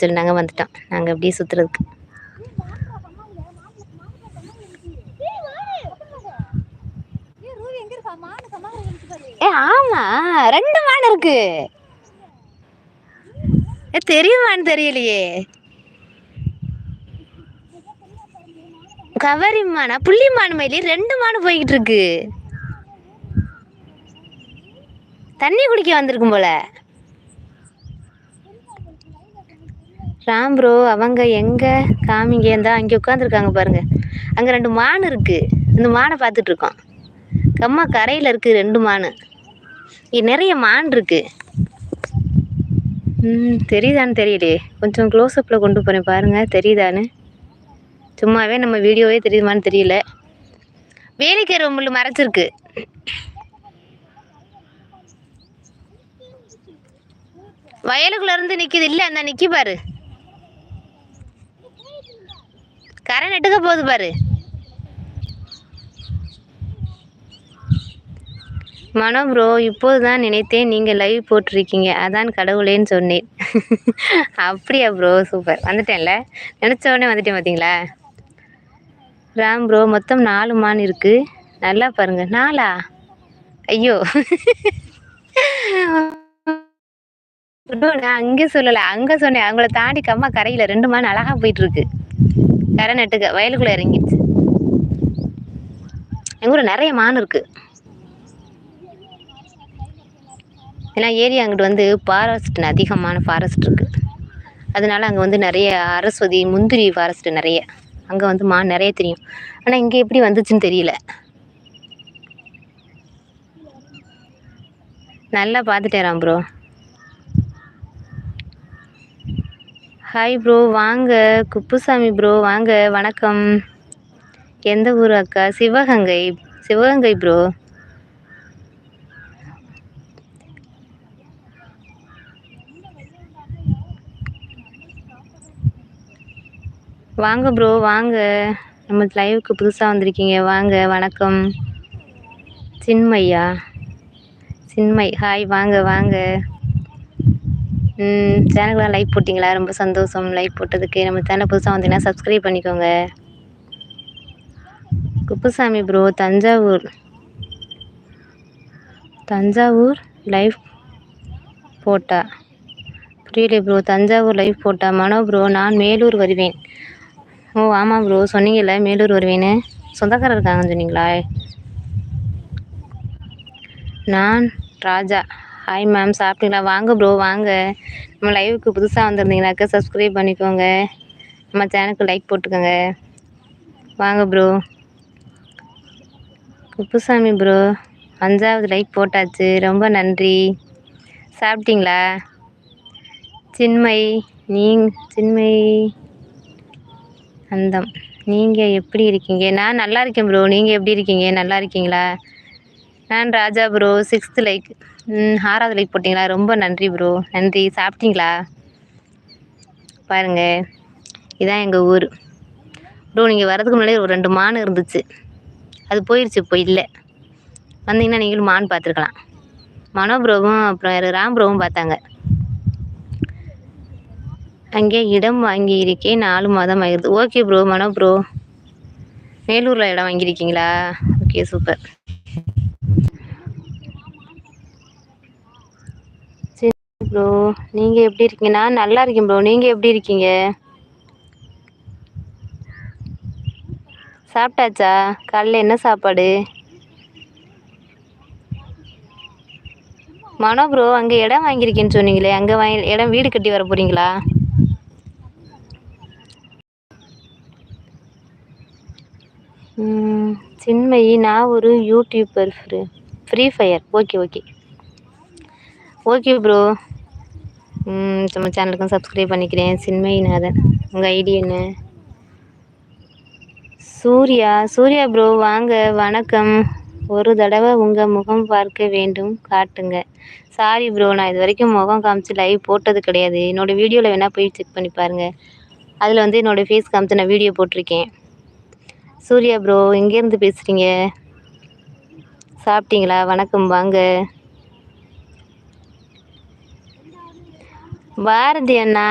சொல்லி நாங்கள் வந்துட்டோம். நாங்கள் அப்படியே சுற்றுறதுக்கு ஏ ஆமாம் ரெண்டு மான் இருக்கு. ஏ தெரியுமான்னு தெரியலையே. கவரி மானா புள்ளி மான் மயிலி ரெண்டு மான் போய்கிட்டு இருக்கு. தண்ணி குடிக்க வந்திருக்கும் போல. ராம் ப்ரோ அவங்க எங்கே? காமிங்க. இருந்தால் அங்கே உட்காந்துருக்காங்க பாருங்கள் அங்கே ரெண்டு மான் இருக்குது இந்த மானை பார்த்துட்ருக்கோம் கம்மா கரையில் இருக்குது ரெண்டு மான். இங்கே நிறைய மான் இருக்குது ம் தெரியுதான்னு தெரியலையே. கொஞ்சம் க்ளோஸ்அப்பில் கொண்டு போகிறேன் பாருங்கள் தெரியுதான்னு? சும்மாவே நம்ம வீடியோவே தெரியுமான்னு தெரியல. வேலைக்கு முள் மறைச்சிருக்கு வயலுக்குள்ள இருந்து நிக்குது. இல்ல அந்த நிக்கி பாரு. கரை நெட்டுக்க போகுது பாரு. மனோ ப்ரோ இப்போதுதான் நினைத்தேன் நீங்கள் லைவ் போட்டிருக்கீங்க. அதான் கடவுளேன்னு சொன்னேன். அப்படியா ப்ரோ சூப்பர் வந்துட்டேன்ல? நினச்ச உடனே வந்துட்டேன் பார்த்தீங்களா ராம் ப்ரோ மொத்தம் நாலு மான் இருக்குது நல்லா பாருங்க. நாலா? ஐயோ. நான் அங்கே சொல்லலை. அங்கே சொன்னேன். அவங்கள தாண்டி கம்மா கரையில் ரெண்டு மான் அழகா போயிட்டு இருக்கு கரை நட்டுக்க வயலுக்குள்ள இறங்கிடுச்சு. எங்க ஊர்ல நிறைய மான் இருக்கு. ஏன்னா ஏரியா அங்கிட்டு வந்து ஃபாரஸ்ட் அதிகமான ஃபாரஸ்ட் இருக்கு. அதனால அங்கே வந்து நிறைய அரஸ்வதி முந்திரி ஃபாரஸ்ட் நிறைய. அங்கே வந்து மான் நிறைய தெரியும். ஆனால் இங்கே எப்படி வந்துச்சுன்னு தெரியல. நல்லா பார்த்துட்டேன் ப்ரோ ஹாய் ப்ரோ வாங்க. குப்புசாமி ப்ரோ வாங்க. வணக்கம். எந்த ஊர் அக்கா? சிவகங்கை. சிவகங்கை ப்ரோ வாங்க ப்ரோ வாங்க. நம்ம லைவுக்கு புதுசாக வந்திருக்கீங்க. வாங்க. வணக்கம். சின்மையா. சின்மை ஹாய் வாங்க. வாங்க. சேனலுக்குலாம் லைக் போட்டிங்களா? ரொம்ப சந்தோஷம். லைக் போட்டதுக்கு. நம்ம சேனல் புதுசாக வந்தீங்கன்னா சப்ஸ்கிரைப் பண்ணிக்கோங்க. குப்புசாமி ப்ரோ தஞ்சாவூர். தஞ்சாவூர் லைஃப் போட்டா. புரியல ப்ரோ தஞ்சாவூர் லைஃப் போட்டா. மனோ ப்ரோ நான் மேலூர் வருவேன். ஓ ஆமாம் ப்ரோ சொன்னீங்கல்ல மேலூர் வருவேன்னு. சொந்தக்காரர் இருக்காங்கன்னு சொன்னீங்களா? நான் ராஜா. ஹாய் மேம் சாப்பிட்டீங்களா? வாங்க ப்ரோ வாங்க. நம்ம லைவுக்கு புதுசாக வந்திருந்தீங்கனாக்கா சப்ஸ்கிரைப் பண்ணிக்கோங்க. நம்ம சேனலுக்கு லைக் போட்டுக்கோங்க. வாங்க ப்ரோ குப்புசாமி ப்ரோ அஞ்சாவது லைக் போட்டாச்சு. ரொம்ப நன்றி. சாப்பிட்டீங்களா? சின்மை நீங் சின்மை அந்தம். நீங்கள் எப்படி இருக்கீங்க? நான் நல்லா இருக்கேன் ப்ரோ நீங்கள் எப்படி இருக்கீங்க? நல்லா இருக்கீங்களா? நான் ராஜா ப்ரோ சிக்ஸ்த் லைக் ஆறாவது லைக் போட்டிங்களா? ரொம்ப நன்றி ப்ரோ நன்றி. சாப்பிட்டீங்களா? பாருங்கள் இதான் எங்கள் ஊர். ப்ரோ நீங்கள் வரதுக்கு முன்னாடி ஒரு ரெண்டு மான் இருந்துச்சு. அது போயிடுச்சு இப்போ இல்லை. வந்தீங்கன்னா நீங்களும் மான் பார்த்துருக்கலாம். மனோ ப்ரோவும் அப்புறம் யாரு? ராம் ப்ரோவும் பார்த்தாங்க. அங்கே இடம் வாங்கியிருக்கேன். நாலு மாதம் ஆகிடுது ஓகே ப்ரோ மனோ ப்ரோ மேலூரில் இடம் வாங்கியிருக்கீங்களா? ஓகே சூப்பர் சரி ப்ரோ. நீங்கள் எப்படி இருக்கீங்க? நான் நல்லா இருக்கேன் ப்ரோ. நீங்கள் எப்படி இருக்கீங்க? சாப்பிட்டாச்சா? காலையில் என்ன சாப்பாடு? மனோ ப்ரோ அங்கே இடம் வாங்கியிருக்கேன்னு சொன்னீங்களே. அங்கே வாங்கி இடம் வீடு கட்டி வர போகிறீங்களா சின்மயி நான் ஒரு YouTuber free free fire. Okay okay. Okay bro. நம்ம சேனலுக்கும் சப்ஸ்கிரைப் பண்ணிக்கிறேன். சின்மயிநாதன் உங்கள் ஐடி என்ன? சூர்யா சூர்யா ப்ரோ வாங்க வணக்கம். ஒரு தடவை உங்கள் முகம் பார்க்க வேண்டும் காட்டுங்க. சாரி ப்ரோ நான் இது வரைக்கும் முகம் காமிச்சு லைவ் போட்டது கிடையாது. என்னோடய வீடியோவில் வேணால் போய் செக் பண்ணி பாருங்கள் அதில் வந்து என்னோடய ஃபேஸ் காமிச்சு நான் வீடியோ போட்டிருக்கேன். சூர்யா ப்ரோ எங்கேருந்து பேசுகிறீங்க சாப்பிட்டீங்களா? வணக்கம் வாங்க. ભારતીયના